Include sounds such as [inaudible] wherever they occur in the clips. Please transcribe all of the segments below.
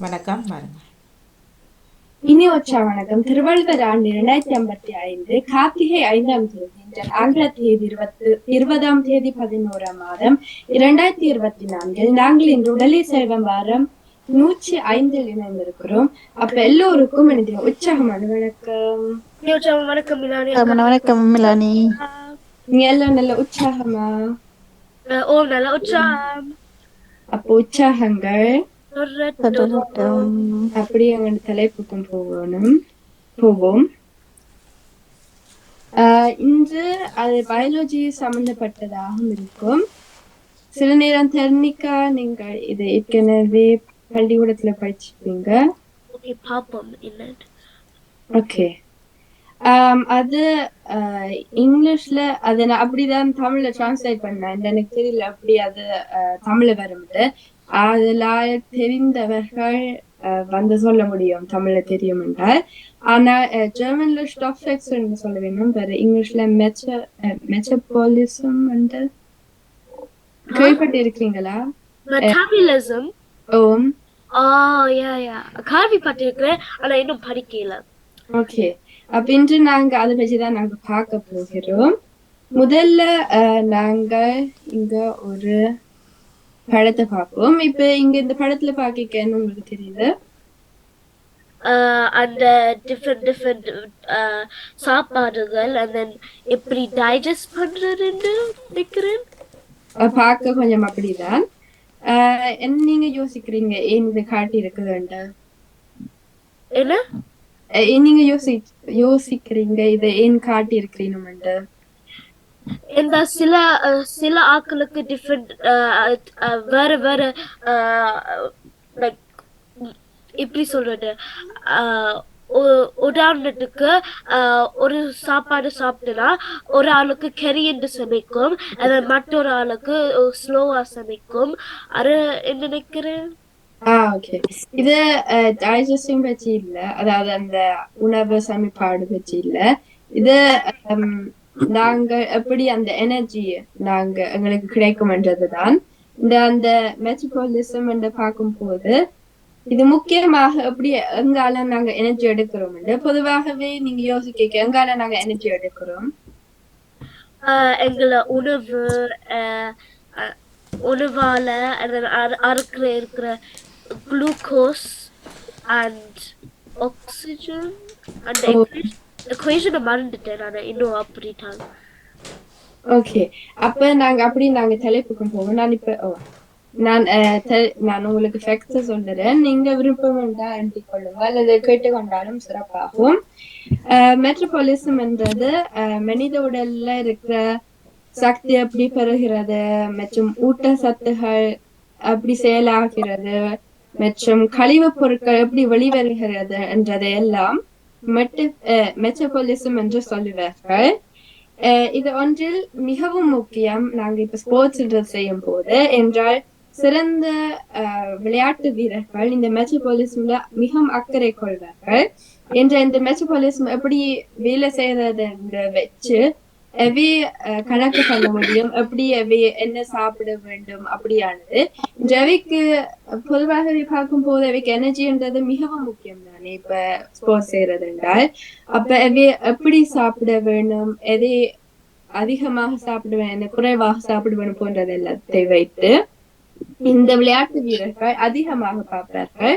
வணக்கம் பாருங்க இனி உற்சா வணக்கம். திருவள்ளுவர் ஆண்டு இரண்டாயிரத்தி ஐம்பத்தி ஐந்து கார்த்திகை ஐந்தாம் தேதி இன்று ஆங்கில தேதி இருபத்து இருபதாம் தேதி பதினோராம் மாதம் இரண்டாயிரத்தி இருபத்தி நான்கில் நாங்கள் இன்று உடலை செல்வம் வாரம் நூற்றி ஐந்தில் இணைந்திருக்கிறோம். அப்ப எல்லோருக்கும் எனது உற்சாகமான வணக்கம். வணக்கம் மிலானி வணக்கம் மிலானி. நீங்க எல்லாம் நல்ல உற்சாகமா? ஓம் நல்ல உற்சாகம். அப்போ உற்சாகங்கள். அப்படி எங்களோட தலைப்புக்கும் போகணும். போவோம். இன்று அது பயாலஜி சம்பந்தப்பட்டதாகவும் இருக்கும். சில நேரம் தெர்னிக்கா நீங்கள் இதை ஏற்கனவே பள்ளிக்கூடத்துல படிச்சிருப்பீங்க. ஓகே பாப்போம் என்ன? ஓகே அது இங்கிலீஷ்ல அதை நான் அப்படிதான் தமிழ்ல டிரான்ஸ்லேட் பண்ணேன். எனக்கு தெரியல அப்படி அது தமிழ்ல வரும்ட்டு அதுல தெரிந்தவர்கள் வந்து சொல்ல முடியும் தமிழ்ல தெரியும் என்றால். ஆனா ஜெர்மன்ல ஸ்டாஃபெக்ஸ் சொல்ல வேண்டும். வேற இங்கிலீஷ்ல மெச்ச மெச்சபாலிசம் கேள்விப்பட்டு இருக்கீங்களா மெட்டாபிலிசம் ஓம். ஆ யா யா. கேள்விப்பட்டிருக்கிறேன் ஆனா இன்னும் படிக்கல. ஓகே. அப்ப இன்று நாங்க அதை பற்றி தான் நாங்க பார்க்க போகிறோம். முதல்ல நாங்க இங்க ஒரு படத்தை பார்ப்போம். இப்ப இங்க இந்த படத்துல பாக்கிக்கன்னு உங்களுக்கு தெரியுது? அந்த டிஃப்ரெண்ட் டிஃப்ரெண்ட் சாப்பாடுகள் then எப்படி டைஜஸ்ட் பண்றதுன்னு நினைக்கிறேன். பார்க்க கொஞ்சம் அப்படிதான். என்ன நீங்க யோசிக்கிறீங்க ஏன் இது காட்டி இருக்குதுன்ட்டு? என்ன? நீங்க யோசி யோசிக்கிறீங்க இதை ஏன் காட்டி இருக்கிறீங்கன்ட்டு இந்த சில சில ஆட்களுக்கு டிஃப்ரெண்ட் வேற வேற லைக் எப்படி சொல்றது? உதாரணத்துக்கு ஒரு சாப்பாடு சாப்பிட்டுனா ஒரு ஆளுக்கு கெரி என்று சமைக்கும் அது மற்றொரு ஆளுக்கு ஸ்லோவா சமைக்கும். அது என்ன நினைக்கிறேன்? ஆஹ் ஓகே இது டைஜஸ்டிங் பற்றி இல்ல. அதாவது அந்த உணவு சமைப்பாடு பற்றி இல்ல. இது ஹம், நாங்க எப்படி அந்த எனர்ஜி நாங்க எங்களுக்கு கிடைக்கும்ன்றதுதான் இந்த அந்த மெட்ரோபாலிசம் என்று பார்க்கும்போது இது முக்கியமாக எப்படி எங்கால நாங்க எனர்ஜி எடுக்கிறோம் பொதுவாகவே நீங்க யோசிக்க எங்கால நாங்க எனர்ஜி எடுக்கிறோம்? எங்களை உணவு உணவால அறுக்கிற இருக்கிற குளுக்கோஸ் அண்ட் ஆக்சிஜன் எக்வேஷனை மறந்துட்டேன் நான். இன்னும் அப்படிட்டாங்க ஓகே அப்ப நாங்க அப்படி நாங்க தலைப்புக்கு போவோம். நான் இப்ப நான் அஹ், நான் உங்களுக்கு ஃபேக்ட்ஸ் சொல்றேன். நீங்க விருப்பம் என்றால் எழுதி கொள்ளுங்க அல்லது கேட்டுக்கொண்டாலும் சிறப்பாகும். மெட்ரோபாலிசம் என்றது அஹ், மனித உடல்ல இருக்கிற சக்தி எப்படி பெறுகிறது. மற்றும் ஊட்ட சத்துகள் அப்படி செயலாகிறது. மற்றும் கழிவுப் பொருட்கள் எப்படி வெளிவருகிறது என்றதை எல்லாம் மெட்டபாலிசம் என்று சொல்லுவார்கள். இது ஒன்றில் மிகவும் முக்கியம். நாங்கள் இப்ப ஸ்போர்ட்ஸ் செய்யும் போது என்றால் சிறந்த அஹ், விளையாட்டு வீரர்கள் இந்த மெட்ரோபாலிசம்ல மிகவும் அக்கறை கொள்வார்கள். என்ற இந்த மெட்ரோபாலிசம் எப்படி வேலை செய்யறது என்று வச்சு எவி அஹ், கணக்கு பண்ண முடியும். எப்படி எவை என்ன சாப்பிட வேண்டும் அப்படியானது. ஜெவிக்கு பொதுவாக பொதுவாகவே பார்க்கும் போது எவைக்கு எனர்ஜின்றது மிகவும் முக்கியம் தானே இப்ப ஸ்போர்ட்ஸ் செய்யறது என்றால். அப்ப எவே எப்படி சாப்பிட வேணும்? எதை அதிகமாக சாப்பிட வேணும் குறைவாக சாப்பிட போன்றது எல்லாத்தை வைத்து இந்த விளையாட்டு வீரர்கள் அதிகமாக பார்ப்பார்கள்.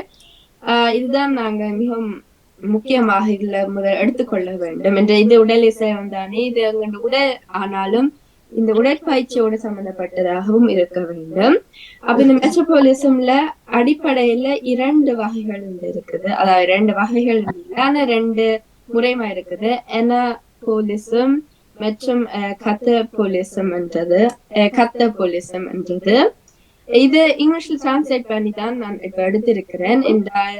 ஆஹ் இதுதான் நாங்க மிகவும் முக்கியமாக இதுல முதல் எடுத்துக்கொள்ள வேண்டும். என்ற இது உடல் இசையம் தானே இது எங்களோட உடல். ஆனாலும் இந்த உடற்பயிற்சியோடு சம்பந்தப்பட்டதாகவும் இருக்க வேண்டும். அப்ப இந்த மெட்ரோபாலிசம்ல அடிப்படையில இரண்டு வகைகள் இருக்குது. அதாவது ரெண்டு வகைகள் இல்லை ஆனா ரெண்டு முறைமா இருக்குது. எனாபோலிசம் மற்றும் கத்த போலிசம் என்றது. கத்த போலிசம் என்றது. இது இங்கிலீஷ்ல டிரான்ஸ்லேட் பண்ணி தான் நான் இப்ப எடுத்திருக்கிறேன். என்றால்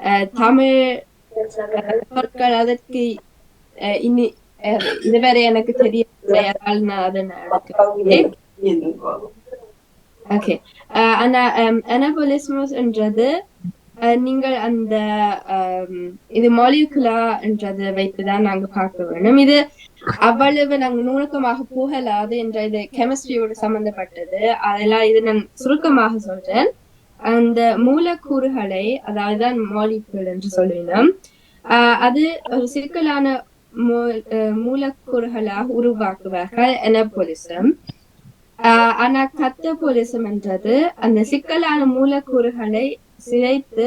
அஹ், தமிழ் சொற்கள் அதற்கு இனி இதுவரை எனக்கு தெரியவில்லை அதனால் நான் அதை நான் ஓகே ஆனா அனபோலிஸ்மஸ் என்றது நீங்கள் அந்த இது மாலிகுலா என்றது வைத்துதான் நாங்க பார்க்க வேணும் இது அவ்வளவு நாங்க நுணுக்கமாக போகலாது என்ற இது கெமிஸ்ட்ரியோட சம்பந்தப்பட்டது. அதெல்லாம் இது நான் சுருக்கமாக சொல்றேன். அந்த மூலக்கூறுகளை அதாவது மாலிகுல் என்று சொல்லினோம் ஆஹ் அது ஒரு சிக்கலான மூ- மூலக்கூறுகளாக உருவாக்குவார்கள் எனப்பொலிசம் ஆஹ் ஆனா கத்தபொலிசம் என்றது அந்த சிக்கலான மூலக்கூறுகளை சிதைத்து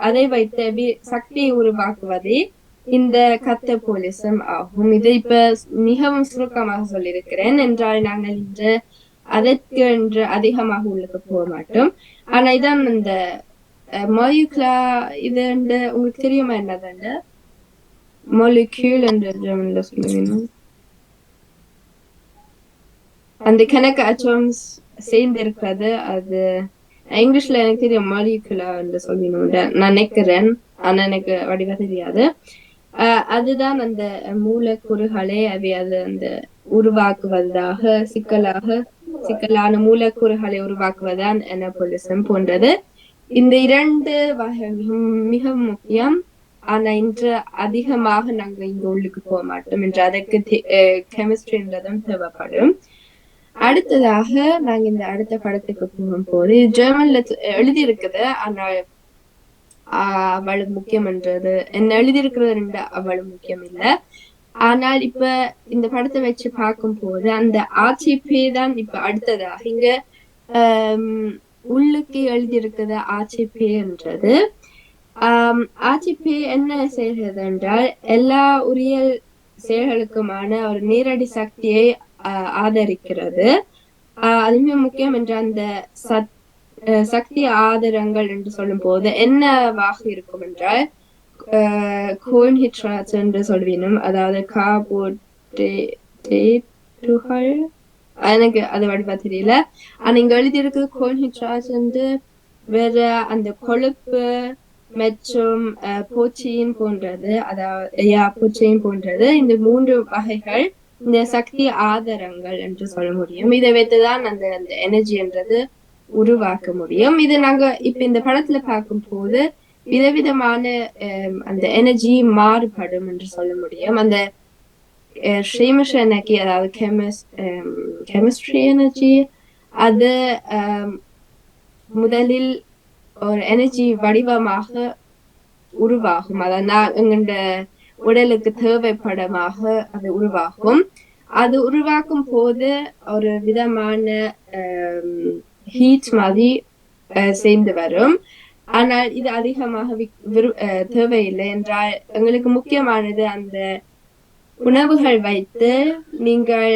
அதை வைத்து சக்தியை உருவாக்குவதே இந்த கத்தபொலிசம் ஆகும். இது இப்ப மிகவும் சுருக்கமாக சொல்லியிருக்கிறேன். என்றால் நாங்கள் இன்று அதற்கு என்று அதிகமாக உள்ளுக்கு போக மாட்டோம். ஆனா இதான் இந்த மொலிகுலா இது என்று உங்களுக்கு தெரியுமா என்னதுண்டு மொலிக்யூல் என்று ஜெர்மன்ல சொல்லுவீங்க அந்த கணக்கு அட்டம்ஸ் சேர்ந்து இருக்கிறது அது இங்கிலீஷ்ல எனக்கு தெரியும் மாலிகுலா என்று சொல்லினோம். நான் நினைக்கிறேன். ஆனா எனக்கு வடிவா தெரியாது. ஆஹ் அதுதான் அந்த மூலக்கூறுகளை அவை அது அந்த உருவாக்குவதாக சிக்கலாக சிக்கலான மூலக்கூறுகளை உருவாக்குவதான் எனபோலிசம் போன்றது. இந்த இரண்டு வகை மிக- முக்கியம். ஆனா இன்று அதிகமாக நாங்க இங்க உள்ளுக்கு போக மாட்டோம் என்று அதற்கு கெமிஸ்ட்ரின்றதும் தேவைப்படும். அடுத்ததாக நாங்க இந்த அடுத்த படத்துக்கு போகும்போது இது ஜெர்மன்ல எழுதி இருக்குது ஆனால் ஆஹ் அவ்வளவு முக்கியம் என்றது என்ன எழுதியிருக்கிறது ரெண்டு அவ்வளவு முக்கியம் இல்ல. ஆனால் இப்ப இந்த படத்தை வச்சு பார்க்கும் போது அந்த ஆட்சிப்பே தான் இப்ப அடுத்ததாக இங்க உள்ளுக்கு எழுதியிருக்கிற இருக்குது ஆட்சிப்பேன்றது ஆஹ் ஆட்சிப்பே என்ன செய்கிறது என்றால் எல்லா உரியல் செயல்களுக்குமான ஒரு நேரடி சக்தியை ஆஹ், ஆதரிக்கிறது. ஆஹ், அதுமே முக்கியம் என்ற அந்த சத் சக்தி ஆதாரங்கள் என்று சொல்லும் போது என்னவாக இருக்கும் என்றால் கோன்ஹிட்ராட்ஸ் என்று சொல்வீனும் அதாவது கார்போட்டேட்டுகள் எனக்கு அது வடிவா தெரியல ஆனா இங்க எழுதியிருக்கு கோல்ஹிட்ராட்ஸ் வந்து வேற அந்த கொழுப்பு மற்றும் பூச்சியின் போன்றது அதாவது யா பூச்சியின் போன்றது இந்த மூன்று வகைகள் இந்த சக்தி ஆதாரங்கள் என்று சொல்ல முடியும் இதை வைத்துதான் அந்த அந்த எனர்ஜி என்றது உருவாக்க முடியும் இது நாங்க இப்ப இந்த படத்துல பார்க்கும் போது விதவிதமான அஹ், அந்த எனர்ஜி மாறுபடும் என்று சொல்ல முடியும். அந்த ஷேமிஷ எனர்ஜி அதாவது கெமிஸ் கெமிஸ்ட்ரி எனர்ஜி அது அஹ், முதலில் ஒரு எனர்ஜி வடிவமாக உருவாகும். அதான் நான் உடலுக்கு தேவைப்படமாக அது உருவாகும். அது உருவாக்கும் போது ஒரு விதமான ஹீட் மாதிரி அஹ், சேர்ந்து வரும். ஆனால் இது அதிகமாக அஹ், தேவையில்லை என்றால் எங்களுக்கு முக்கியமானது அந்த உணவுகள் வைத்து நீங்கள்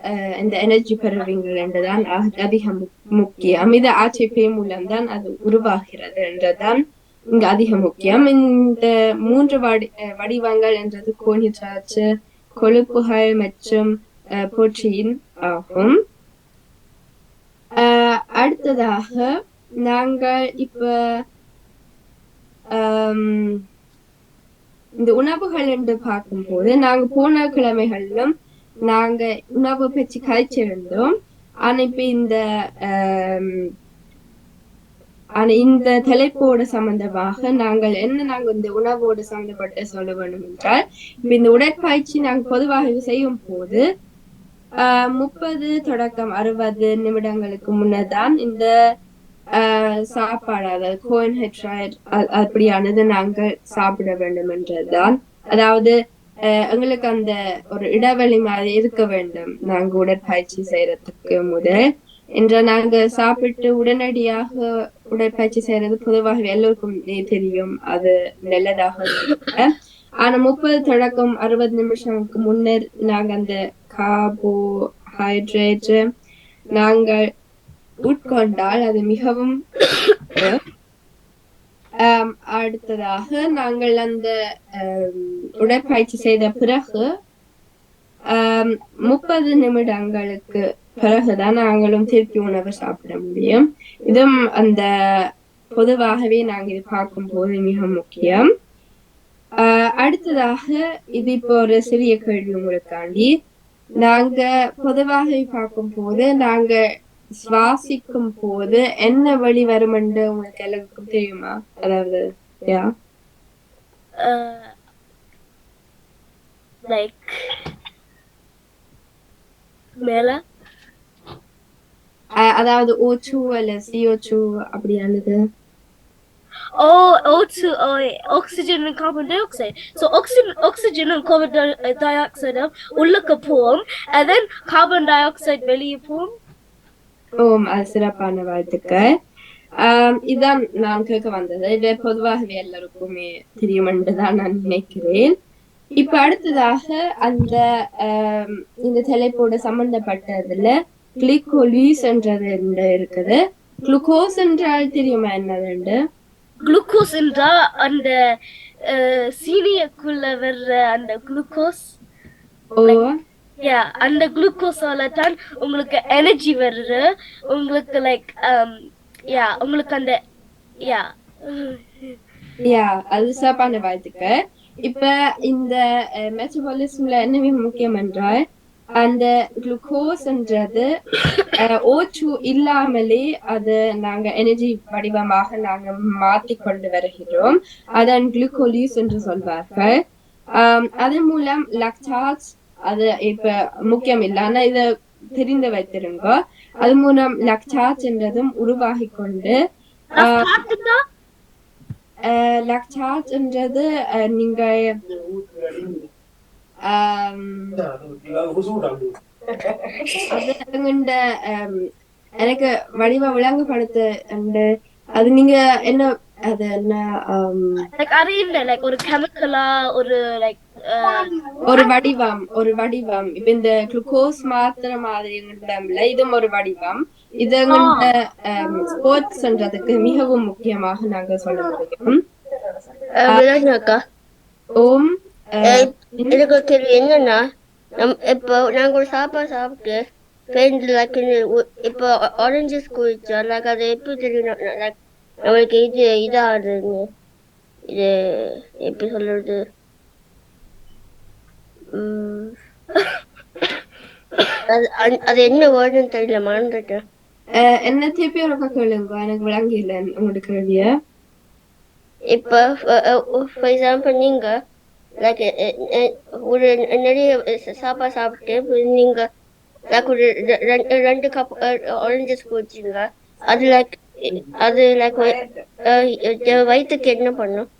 அஹ், இந்த எனர்ஜி பெறுவீங்கள் என்றுதான் அ- அதிகம் முக்கியம். இது ஆட்சிப்பை மூலம்தான் அது உருவாகிறது என்றுதான் இங்கு அதிக முக்கியம். இந்த மூன்று வடி அஹ், வடிவங்கள் என்றது கோணிச்சாச்சு கொழுப்புகள் மற்றும் அஹ், புரோட்டீன் ஆகும். அஹ், அடுத்ததாக நாங்கள் இப்ப இந்த உணவுகள் என்று பார்க்கும்போது நாங்க போன கிழமைகளிலும் நாங்க உணவு பற்றி கழிச்சிருந்தோம். ஆனா இப்ப இந்த ஆனா இந்த தலைப்போடு சம்பந்தமாக நாங்கள் என்ன நாங்க இந்த உணவோடு சம்பந்தப்பட்டு சொல்ல வேண்டும் என்றால் இப்ப இந்த உடற்பயிற்சி நாங்க பொதுவாக செய்யும் போது ஆஹ் முப்பது தொடக்கம் அறுபது நிமிடங்களுக்கு முன்னதான் இந்த சாப்பாடு அதாவது கோன்ஹெட்ரைட் அப்படியானது நாங்கள் சாப்பிட வேண்டும் என்றதுதான் அதாவது எங்களுக்கு அந்த ஒரு இடைவெளி மாதிரி இருக்க வேண்டும். நாங்க உடற்பயிற்சி செய்யறதுக்கு முதல் என்ற நாங்க சாப்பிட்டு உடனடியாக உடற்பயிற்சி செய்யறது பொதுவாக எல்லோருக்கும் தெரியும். அது நல்லதாக ஆனா முப்பது தொடக்கம் அறுபது நிமிஷங்களுக்கு முன்னர் நாங்க அந்த கார்போஹைட்ரேட் நாங்கள் உட்கொண்டால் அது மிகவும் [coughs] அடுத்ததாக நாங்கள் அந்த உடற்பயிற்சி செய்த பிறகு முப்பது நிமிடங்களுக்கு பிறகுதான் நாங்களும் திருப்பி உணவு சாப்பிட முடியும். இதுவும் அந்த பொதுவாகவே நாங்க இது பார்க்கும்போது மிக முக்கியம். ஆஹ் அடுத்ததாக இது இப்போ ஒரு சிறிய கேள்வி உங்களுக்காண்டி. நாங்க பொதுவாக பார்க்கும் போது நாங்க சுவாசிக்கும் போது என்ன வழி வரும் என்று உங்களுக்கு எல்லாருக்கும் தெரியுமா? அதாவது யா? லைக் மேல? அதாவது ஓ டூ அல்ல CO two அப்படியானது O O2 O oxygen carbon dioxide so oxygen ஆக்சிஜனும் carbon டை ஆக்சைடும் உள்ளுக்கு போகும் and then carbon dioxide வெளியே போகும். அது சிறப்பான வாழ்த்துக்கள் ஆம், இதான் நான் கேட்க வந்தது இது பொதுவாகவே எல்லாருக்குமே தெரியும் என்று தான் நான் நினைக்கிறேன் இப்ப அடுத்ததாக அந்த இந்த தலைப்போட சம்பந்தப்பட்டதுல கிளிகோலிஸ் என்றது இருக்குது குளுக்கோஸ் என்றால் தெரியுமா என்னதுண்டு குளுக்கோஸ் என்றா அந்த சீனியக்குள்ள வர்ற அந்த குளுக்கோஸ் ஓ அந்த குளுக்கோஸால தான் உங்களுக்கு எனர்ஜி வருது. உங்களுக்கு லைக் யா um, உங்களுக்கு அந்த யா யா அது சிறப்பான வாழ்த்துக்கு இப்ப இந்த eh, மெட்டபாலிசம்ல என்ன முக்கியம் என்றால் அந்த குளுக்கோஸ்ன்றது ஓச்சு eh, இல்லாமலே அது நாங்க எனர்ஜி வடிவமாக நாங்க மாத்தி கொண்டு வருகிறோம். அதன் குளுக்கோலியூஸ் என்று சொல்வார்கள். Um, அதன் மூலம் லக்டாஸ் அது இப்ப முக்கியம் இல்லை ஆனா இத தெரிந்து வைத்திருங்க. அது மூலம் லக்டாஸ் என்றதும் உருவாகி கொண்டு லக்டாட்ன்றது அஹ், நீங்க எனக்கு வடிவ விளங்குபடுத்த அது நீங்க என்ன அது என்ன இல்ல லைக் ஒரு கெமிக்கலா ஒரு லைக் ஒரு வடிவம் ஒரு வடிவம் இப்ப இந்த குளுக்கோஸ் மாத்திர மாதிரி எங்கள்ல இதுவும் ஒரு வடிவம் இது எங்கள்ட ஸ்போர்ட்ஸ்ன்றதுக்கு மிகவும் முக்கியமாக நாங்க சொல்ல முடியும் ஓம் எனக்கு ஒரு கேள்வி என்னன்னா நம் இப்போ நாங்க ஒரு சாப்பாடு சாப்பிட்டு லைக் இப்போ ஆரஞ்சஸ் குடிச்சா லைக் அது எப்படி தெரியும் லைக் நம்மளுக்கு இது இதாகுதுன்னு இது எப்படி சொல்றது அது என்ன வேர்டுன்னு தெரியல மறந்துட்டேன். என்ன திருப்பி ஒரு கேளுங்க எனக்கு விளங்கல உங்களோட கேள்விய. இப்போ ஃபார் எக்ஸாம்பிள் நீங்க லைக் ஒரு நிறைய சாப்பாடு சாப்பிட்டு நீங்க லைக் ஒரு ரெண்டு ரெண்டு கப் ஆரஞ்சஸ் குடிச்சீங்க அது லைக் அது லைக் வயிற்றுக்கு என்ன பண்ணும்?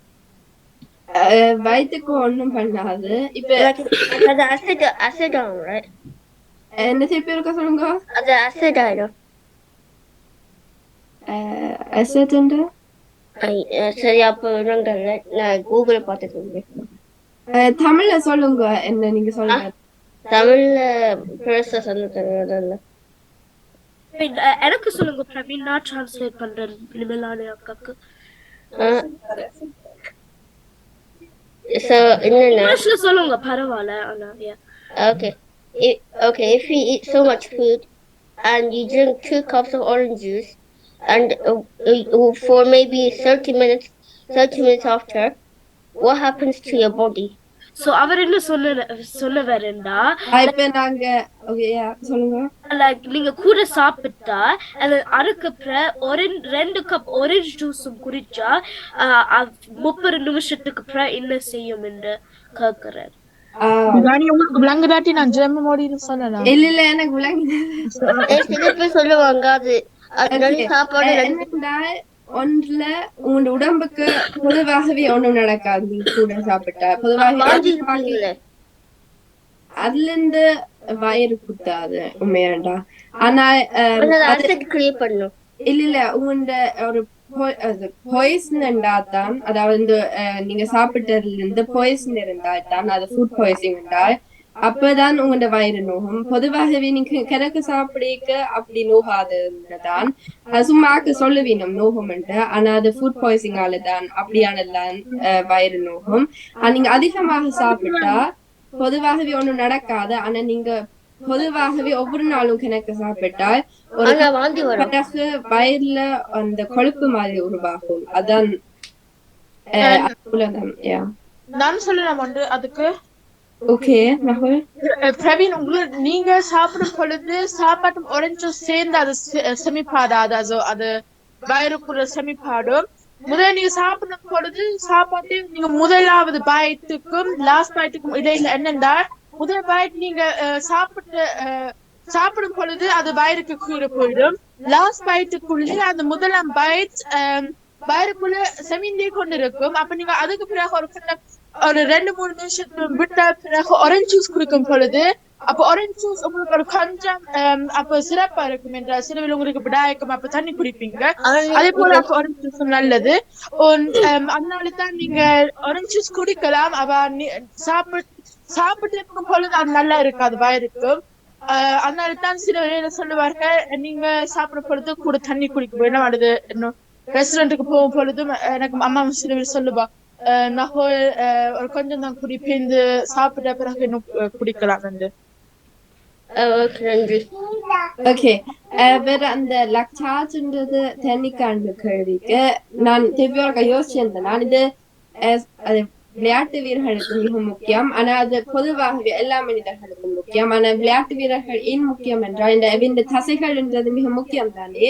அஹ், வயித்துக்கு ஒண்ணும் பண்ணாது. இப்ப அது அசிட் அசிட் ஆகும் right? என்ன திருப்பி இருக்க சொல்லுங்க? அது அசிட் ஆயிடும் அசட் அஹ் சரி அப்போ நாங்கள் நான் கூகுள் பார்த்து சொல்றேன் தமிழ்ல சொல்லுங்க. என்ன நீங்க சொல்லுங்க. தமிழ்ல பெருசா சொல்ல தெரியாதுல்ல எனக்கு சொல்லுங்க பிரவீன். நான் டிரான்ஸ்லேட் பண்றேன். நிமிலானு அக்காக்கு. ஸோ என்னன்னா இங்கிலீஷ்ல சொல்லுங்க பரவாயில்ல ஆனா yeah. Okay. If, okay, if you eat so much food and you drink two cups of orange juice and uh, uh, for maybe 30 minutes, 30 minutes after, what happens to your body? So அவர் என்ன சொன்ன சொன்னவருண்டா அஹ், இப்ப நாங்க சொல்லுங்க. Like நீங்க கூட சாப்பிட்டா அது அதுக்கப்புறம் ஒரு ரெண்டு கப் orange ஜூஸும் குடிச்சா முப்பது நிமிஷத்துக்கு அப்புறம் என்ன செய்யும் என்று உங்களுக்கு விளங்குதாட்டி நான் சொல்லலாம் இல்ல இல்ல எனக்கு விளங்குது சொல்லுவாங்க அது. சாப்பாடு ஒன்றுல உங்களோட உடம்புக்கு பொதுவாகவே ஒண்ணும் நடக்காது கூட சாப்பிட்டா. பொதுவாக அதுல இருந்து வயிறு குத்தாது உண்மையாண்டா. ஆனா இல்ல இல்ல உங்களோட ஒரு பாய்சன் தான் அதாவது நீங்க சாப்பிட்டதுல இருந்து பாய்சன் இருந்தால் தான் அது ஃபுட் பாய்சன் என்றால் அப்பதான் உங்களோட வயிறு நோகும். பொதுவாகவே நீங்க கிழக்கு சாப்பிடிக்க அப்படி நோகாதுதான் சும்மாக்கு சொல்லுவீனம் நோகும் ஆனா அது ஃபுட் பாய்சிங்கால தான் அப்படியானதான் வயிறு நோகும். நீங்க அதிகமாக சாப்பிட்டா பொதுவாகவே ஒண்ணும் நடக்காது. ஆனா நீங்க பொதுவாகவே ஒவ்வொரு நாளும் கிணக்கு சாப்பிட்டால் ஒரு பிறகு வயிறுல அந்த கொழுப்பு மாதிரி உருவாகும். அதான். நான் சொல்லலாம் ஒன்று அதுக்கு ஓகே ராகுல் பிரவீன் உங்களுக்கு நீங்க சாப்பிடும் பொழுது சாப்பாட்டும் ஒரஞ்சும் சேர்ந்து அது செ- செமிப்பாடாது அது அது வயிறுக்குள்ள செமிப்பாடும் முதல்ல நீங்க சாப்பிடும் பொழுது சாப்பாட்டு நீங்க முதலாவது பாயத்துக்கும் லாஸ்ட் பாயத்துக்கும் இடையில என்னென்றா முதல் பாயத்து நீங்க அஹ், சாப்பிடும் பொழுது அது வயிறுக்கு கீழே போயிடும். லாஸ்ட் பைட்டுக்குள்ளே அந்த முதலாம் பைட் வயிறுக்குள்ள செமிந்தே கொண்டிருக்கும். அப்ப நீங்க அதுக்கு பிறகு ஒரு ஒரு ரெண்டு மூணு நிமிஷத்துக்கு விட்ட பிறகு ஆரஞ்சு ஜூஸ் குடிக்கும் பொழுது அப்ப ஆரஞ்சு ஜூஸ் உங்களுக்கு ஒரு கொஞ்சம் ஆம், அப்ப சிறப்பா இருக்கும் என்றால் சிறுவில் உங்களுக்கு விடாயக்கும் அப்ப தண்ணி குடிப்பீங்க. அதே போல அப்ப ஆரஞ்சு ஜூஸ் நல்லது. ähm, அதனால தான் நீங்க ஆரஞ்சு ஜூஸ் குடிக்கலாம். அவ சாப்பிட்டு சாப்பிட்டு இருக்கும் பொழுது அது நல்லா இருக்காது வயிறுக்கு. ஆஹ் அதனால தான் சில வேளையில சொல்லுவார்கள் நீங்க சாப்பிடும் பொழுது கூட தண்ணி குடிக்க அல்லது இன்னும் ரெஸ்டாரண்ட்டுக்கு போகும் பொழுதும் எனக்கு அம்மா சில வேளை சொல்லுவா ஒரு கொஞ்சம் தான் குடிப்பேன் இந்த சாப்பிட்ட பிறகு இன்னும் குடிக்கலாம் என்று ஓகே வேற அந்த லக்டாஜ்ன்றது தென்னிக்காண்டு கேள்விக்கு நான் திருப்பியோட யோசிச்சிருந்தேன் நான் இது விளையாட்டு வீரர்களுக்கு மிக முக்கியம் ஆனா அது பொதுவாகவே எல்லா மனிதர்களுக்கும் முக்கியம் ஆனா விளையாட்டு வீரர்கள் ஏன் முக்கியம் என்றால் இந்த இந்த தசைகள் என்றது மிக முக்கியம் தானே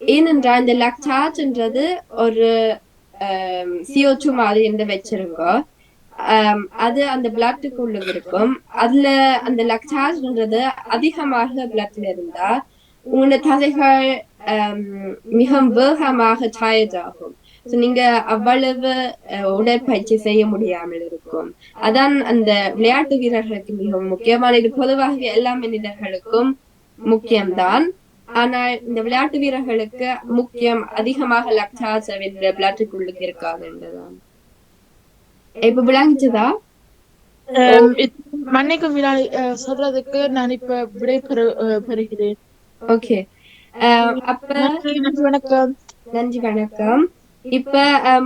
ஏனென்றால் இந்த லக்டாஜ்ன்றது ஒரு Um, சிஓ டூ மாதிரி இருந்து வச்சிருக்கோ um, அது அந்த பிளட்டுக்குள்ள இருக்கும். அதுல அந்த லக்டாஜ்ன்றது அதிகமாக பிளட்ல இருந்தா உங்களோட தசைகள் ஆம், um, மிக வேகமாக டயர்ட் ஆகும். நீங்க அவ்வளவு uh, உடற்பயிற்சி செய்ய முடியாமல் இருக்கும். அதான் அந்த விளையாட்டு வீரர்களுக்கு மிகவும் முக்கியமான இது பொதுவாக எல்லா மனிதர்களுக்கும் முக்கியம்தான். ஆனால் இந்த விளையாட்டு வீரர்களுக்கு முக்கியம் அதிகமாக லக்டாஸ் என்ற பிளட்டுக்குள்ளுக்கு இருக்காதுன்றதான் இப்ப விளங்குச்சுதா? மன்னிக்கும் விழா சொல்றதுக்கு நான் இப்ப விடை பெறுகிறேன். ஓகே அப்ப வணக்கம். நன்றி வணக்கம். இப்ப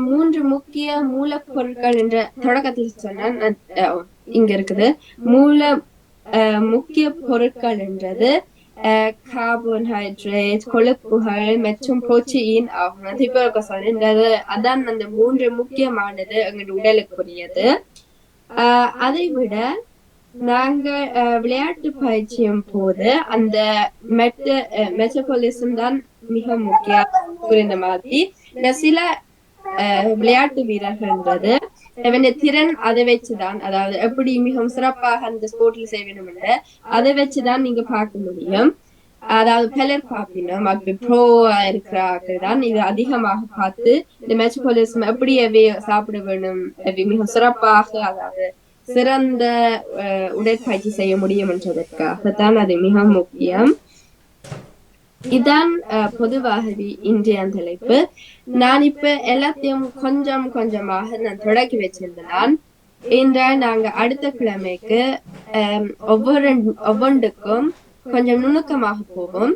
மூன்று முக்கிய மூலப்பொருட்கள் என்ற தொடக்கத்தில் அஹ், இங்க இருக்குது. மூல முக்கிய பொருட்கள் என்றது கார்போஹைட்ரேட் கொழுப்புகள் மற்றும் புரோட்டீன் ஆகும் நான் திருப்பி அதான் அந்த மூன்று முக்கியமானது எங்கள் உடலுக்குரியது ஆஹ் அதை விட நாங்கள் விளையாட்டு பயிற்சியும் போது அந்த மெட்ட மெட்டபாலிசம் தான் மிக முக்கியம் புரிந்த மாதிரி இந்த சில அஹ், விளையாட்டு வீரர்கள்ன்றது அவன் திறன் அதை வச்சுதான். அதாவது எப்படி மிகவும் சிறப்பாக அந்த ஸ்போர்ட்ல செய்ய அதை வச்சுதான் நீங்க பார்க்க முடியும். அதாவது பலர் பார்ப்பினோம் அப்படி ப்ரோ இருக்கிறார்கள் தான். இது அதிகமாக பார்த்து இந்த மெட்டபாலிசம் எப்படி அவை சாப்பிட வேணும் அவை மிக சிறப்பாக அதாவது சிறந்த உடற்பயிற்சி செய்ய முடியும் என்றதற்காக தான் அது மிக முக்கியம். இதான் அஹ், பொதுவாகவே இன்றைய தலைப்பு நான் இப்ப எல்லாத்தையும் கொஞ்சம் கொஞ்சமாக நான் தொடக்கி வச்சிருந்தான் என்றால் நாங்க அடுத்த கிழமைக்கு ஒவ்வொரு ஒவ்வொன்றுக்கும் கொஞ்சம் நுணுக்கமாக போவோம்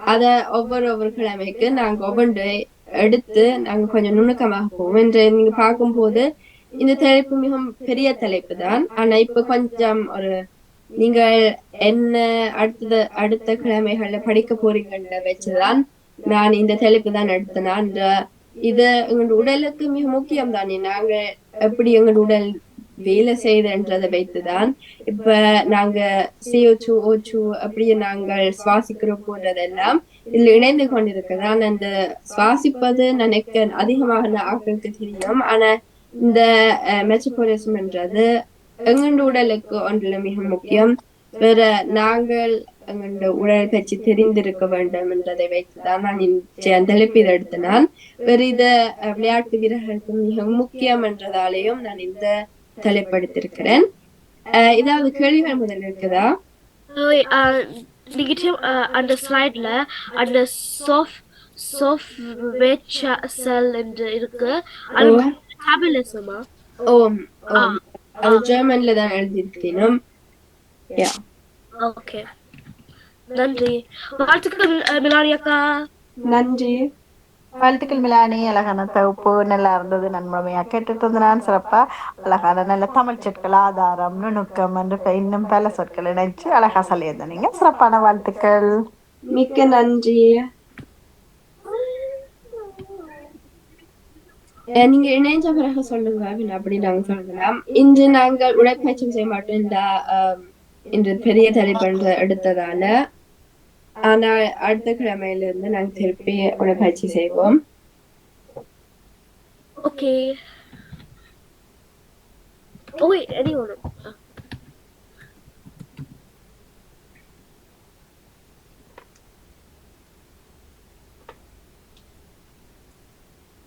அத ஒவ்வொரு ஒவ்வொரு கிழமைக்கு நாங்க ஒவ்வொன்று எடுத்து நாங்க கொஞ்சம் நுணுக்கமாக போவோம் என்று நீங்க பார்க்கும்போது இந்த தலைப்பு மிகவும் பெரிய தலைப்பு தான் ஆனா இப்ப கொஞ்சம் ஒரு நீங்கள் என்ன அடுத்த அடுத்த கிழமைகள்ல படிக்க போறீங்கன்ற வச்சுதான் நான் இந்த தலைப்பு தான் எடுத்தேன் அந்த இது எங்களோட உடலுக்கு மிக முக்கியம் தானே நாங்க எப்படி எங்களோட உடல் வேலை செய்யுதுன்றதை வைத்துதான் இப்ப நாங்க CO2 டூ அப்படியே நாங்கள் சுவாசிக்கிறோம் போன்றதெல்லாம் இதுல இணைந்து கொண்டிருக்கிறதான் அந்த சுவாசிப்பது நினைக்க அதிகமாக ஆட்களுக்கு தெரியும். ஆனா இந்த மெச்சபோலிசம் எங்களோட உடலுக்கு ஒன்றுல மிக முக்கியம். வேற நாங்கள் எங்களோட உடல் பற்றி தெரிந்திருக்க வேண்டும் என்றதை வைத்துதான் நான் இந்த தலைப்பில் எடுத்த நான் வேற இத விளையாட்டு வீரர்களுக்கு மிக முக்கியம் என்றதாலேயும் நான் இந்த தலைப்படுத்திருக்கிறேன் ஏதாவது கேள்விகள் முதல்ல இருக்குதா? uh, அந்த ஸ்லைட்ல அந்த soft rich cell என்று இருக்கு. அது ஓம் ஓம். அது ஜெர்மன்ல தான் எழுதியிருக்கணும் யா ஓகே நன்றி. வாழ்த்துக்கள் அஹ், மிலானி அக்கா. நன்றி. வாழ்த்துக்கள் மிலானி அழகான தொகுப்பு. நல்லா இருந்தது நன்முறையா கேட்டுட்டு இருந்த நான் சிறப்பா. அழகான நல்ல தமிழ் சொற்கள் ஆதாரம் நுணுக்கம் என்று இன்னும் பல சொற்கள் இணைச்சு அழகா சொல்லியிருந்தேன் நீங்க சிறப்பான வாழ்த்துக்கள். மிக்க நன்றி. நீங்க இணைஞ்ச பிறகு சொல்லுங்க அப்படின்னு அப்படி நாங்க சொல்லலாம். இன்று நாங்கள் உடற்பயிற்சி செய்ய மாட்டோம் இந்த இன்று பெரிய தலைப்பு எடுத்ததால. ஆனால் அடுத்த கிழமையிலிருந்து நாங்கள் நாங்க திருப்பி உடற்பயிற்சி செய்வோம். ஓகே. ஓ ரெடி ஒன்று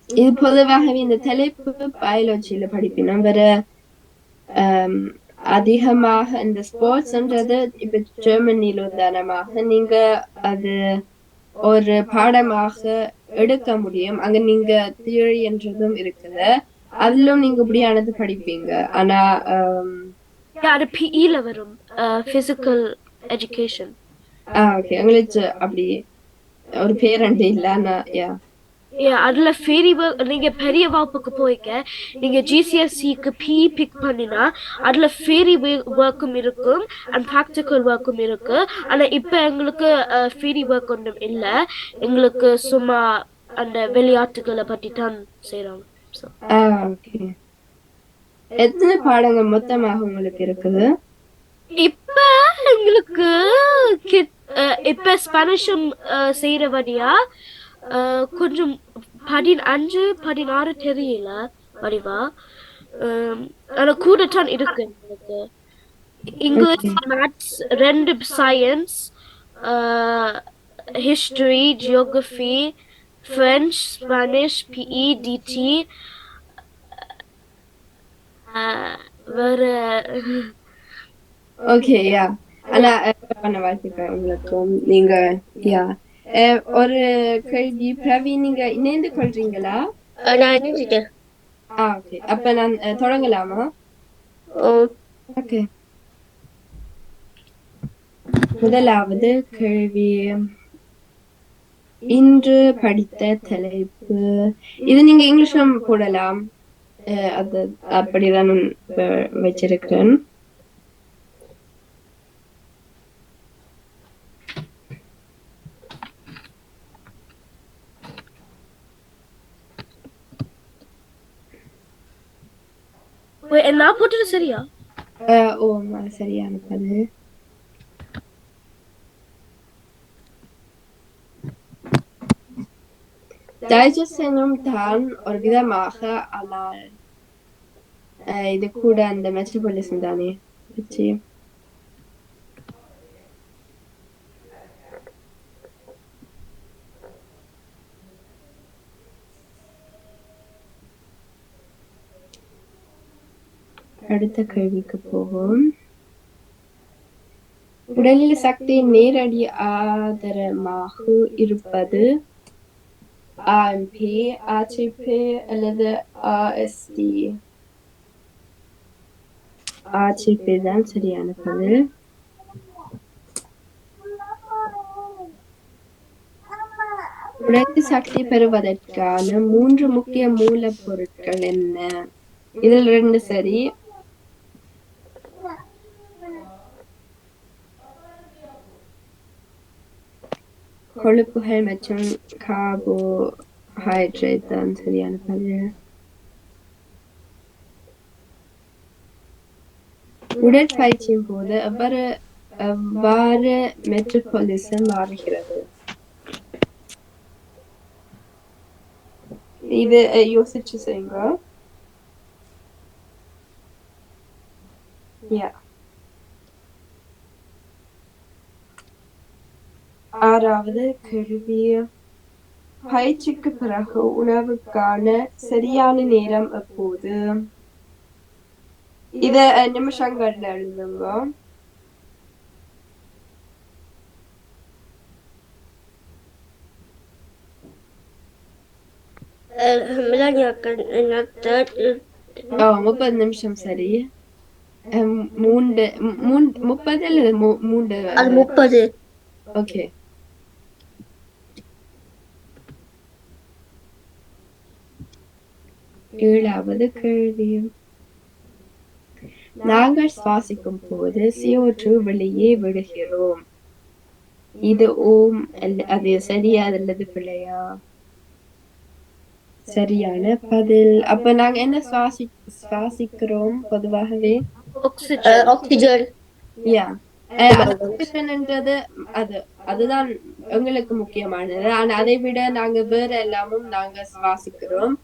இது பொதுவாகவே இந்த தலைப்பு பயாலஜியில படிப்பினோம் வேற அதிகமாக இந்த ஸ்போர்ட்ஸ்ன்றது இப்ப ஜெர்மனியில் உதாரணமாக நீங்க அது ஒரு பாடமாக எடுக்க முடியும். அங்க நீங்க தியரி என்றதும் இருக்குது. அதிலும் நீங்க இப்படியானது படிப்பீங்க. ஆனா அது PE-ல வரும். ஃபிசிக்கல் எஜுகேஷன் ஓகே உங்களுக்கு அப்படி ஒரு பேரண்டு இல்ல. ஆனா யா அதுல ஃபேரி நீங்க பெரிய வகுப்புக்கு போய்க்க நீங்க ஜிசிஎஸ்சிக்கு பிஇ பிக் பண்ணினா அதுல ஃபேரி ஒர்க்கும் இருக்கும் அண்ட் ப்ராக்டிக்கல் ஒர்க்கும் இருக்கு. ஆனா இப்ப எங்களுக்கு ஃபேரி ஒர்க் ஒன்றும் இல்ல. எங்களுக்கு சும்மா அந்த விளையாட்டுகளை பத்தி தான் ஓகே. எத்தனை பாடங்கள் மொத்தமாக உங்களுக்கு இருக்குது? இப்ப எங்களுக்கு இப்ப ஸ்பானிஷும் செய்யறபடியா அஹ், கொஞ்சம் பதினஞ்சு பதினாறு தெரியல. வடிவா. அஹ், ஆனா கூட தான் இருக்கு எங்களுக்கு இங்கிலீஷ் மேத்ஸ் ரெண்டு science history geography French Spanish PE DT வேற ஓகே யா ஆனா உங்களுக்கும் நீங்க யா ஒரு கேள்வி. பிரவி நீங்க இணைந்து கொள்றீங்களா? நான் நினைச்சிட்டேன் ஆ ஓகே அப்ப நான் தொடங்கலாமா? ஓகே முதலாவது கேள்வி. இன்று படித்த தலைப்பு. இது நீங்க இங்கிலீஷ்ல போடலாம். அது அப்படிதான் நான் வ- வச்சிருக்கிறேன் Wait, நான் போட்டது சரியா அஹ், ஓ ஆமா, சரியான பதில் டைஜஸ்டனும் தான் ஒரு விதமாக ஆனால் அஹ், இது கூட அந்த மெட்ரோபாலிசம் தானே வச்சு அடுத்த கேள்விக்கு போவோம். உடலில் சக்தி நேரடி ஆதரமாக இருப்பது ஆன்பி ஆர்டிபி அல்லது ஆர்எஸ்டி ஆர்டிபி தான் சரியான பதில் உடல் சக்தி பெறுவதற்கான மூன்று முக்கிய மூலப்பொருட்கள் என்ன? இதில் ரெண்டு சரி. கொழுப்புகள் மற்றும் கார்போஹைட்ரேட் தான் சரியான பதில் உடற்பயிற்சியின் போது எவ்வாறு எவ்வாறு மெட்ரோபாலிசம் மாறுகிறது இது யோசிச்சு செய்யுங்க Yeah. ஆறாவது கேள்வி பயிற்சிக்கு பிறகு உணவுக்கான சரியான நேரம் எப்போது இத அஹ், நிமிஷங்கள்ல எழுதுங்க அஹ் மிலானியா அக்கா, நான் third, ஓ முப்பது நிமிஷம் சரி அஹ், மூன்று மு- மூன்று முப்பது அல்லது மூ- மூன்று அது முப்பது ஓகே ஏழாவது கேள்வி. நாங்கள் சுவாசிக்கும் போது CO2 வெளியே விடுகிறோம். இது ஓம் அது சரியா அல்லது பிழையா? சரியான பதில். அப்ப நாங்க என்ன சுவாசி சுவாசிக்கிறோம் பொதுவாகவே? ஆக்சிஜன் ஆக்சிஜன் யா ஆக்சிஜன்ன்றது அது அதுதான் எங்களுக்கு முக்கியமானது. ஆனா அதை விட நாங்க வேற எல்லாமும் நாங்க சுவாசிக்கிறோம்.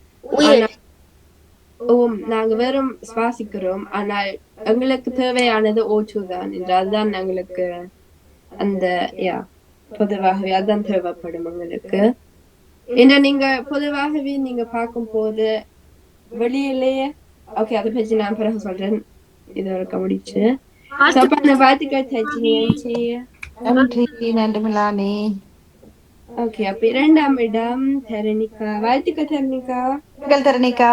ஓம் நாங்க வெறும் சுவாசிக்கிறோம். ஆனால் எங்களுக்கு தேவையானது ஓச்சு தான் என்று அதுதான் எங்களுக்கு அந்த யா பொதுவாகவே அதுதான் தேவைப்படும் எங்களுக்கு. ஏன்னா நீங்க பொதுவாகவே நீங்க பார்க்கும்போது வெளியிலேயே ஓகே அதை பற்றி நான் பிறகு சொல்றேன். இது வரைக்கும் முடிச்சு நன்றி. ஓகே அப்ப இரண்டாம் இடம் தரணிகா வாழ்த்துக்கள் தரணிகா உங்கள் தரணிகா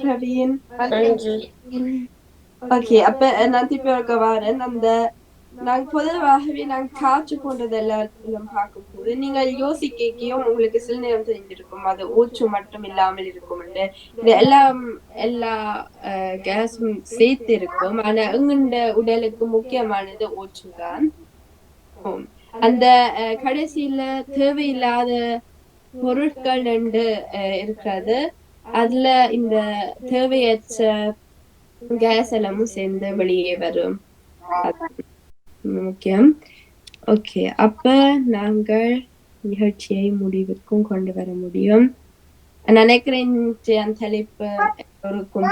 பிரவீன் நன்றி ஓகே அப்ப நான் திருப்பி ஒருக்க வரேன். அந்த நாங்க பொதுவாகவே நாங்க காய்ச்சி போன்றது எல்லாத்திலும் பார்க்கும்போது நீங்கள் யோசிக்கையும் உங்களுக்கு சில நேரம் தெரிஞ்சிருக்கும் அது ஊச்சு மட்டும் இல்லாமல் இருக்கும் இது எல்லாம் எல்லா கேஸும் சேர்த்து இருக்கும் ஆனா எங்கண்ட உடலுக்கு முக்கியமானது ஊச்சு தான் அந்த கடைசியில தேவையில்லாத பொருட்கள் ரெண்டு அஹ், இருக்கிறது அதுல இந்த தேவையற்ற கேஸ் எல்லாமும் சேர்ந்து வெளியே வரும். முக்கியம். ஓகே அப்ப நாங்கள் நிகழ்ச்சியை முடிவுக்கும் கொண்டு வர முடியும். நான் நினைக்கிறேன் அந்த தலைப்பு எல்லோருக்கும்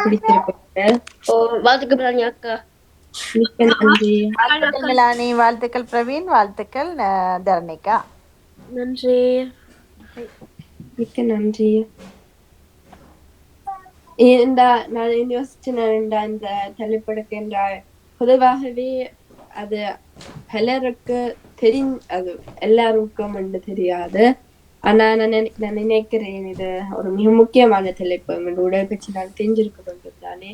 நன்றி. வாழ்த்துக்கள் பிரவீன் வாழ்த்துக்கள் அஹ், தரணிகா நன்றி. மிக்க நன்றி. இந்த நான் யோசிச்சேன் இந்த தலைப்படுக்கின்ற பொதுவாகவே அது பலருக்கு தெரி அது எல்லாருக்கும் என்று தெரியாது. ஆனா நான் நான் நினைக்கிறேன் இது ஒரு மிக முக்கியமான தலைப்பு. எங்கள் உடற்பயிற்சி நான் தெரிஞ்சிருக்க வேண்டும் தானே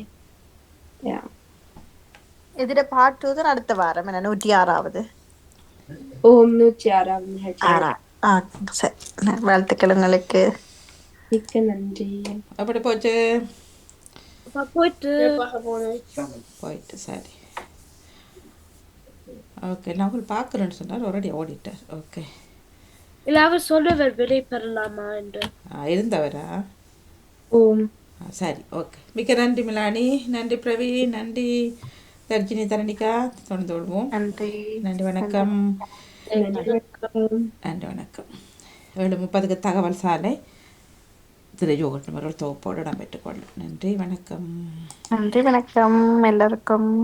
இதுல பார்ட் டூ அடுத்த வாரம். என்ன நூற்றி ஆறாவது? ஓம் நூற்றி ஆறாவது ஆ சரி வாழ்த்துக்கள் உங்களுக்கு மிக்க நன்றி எப்படி போச்சு போயிட்டு போயிட்டு சரி ஓகே நான் உங்களை பார்க்குறேன்னு சொன்னார் ஆல்ரெடி ஓடிட்டார் ஓகே இல்ல அவர் சொல்லுவர் விடை பெறலாமா என்று இருந்தவரா ஓம் சரி ஓகே மிக்க நன்றி மிலானி நன்றி பிரவீன் நன்றி தர்ஜினி தரணிகா தொடர்ந்து கொள்வோம் நன்றி நன்றி வணக்கம் நன்றி வணக்கம். ஏழு முப்பதுக்கு தகவல் சாலை. திரு யோகட் அவர்கள் தொகுப்போடு இடம்பெற்றுக் கொள்ளும். நன்றி வணக்கம். நன்றி வணக்கம். எல்லாருக்கும்.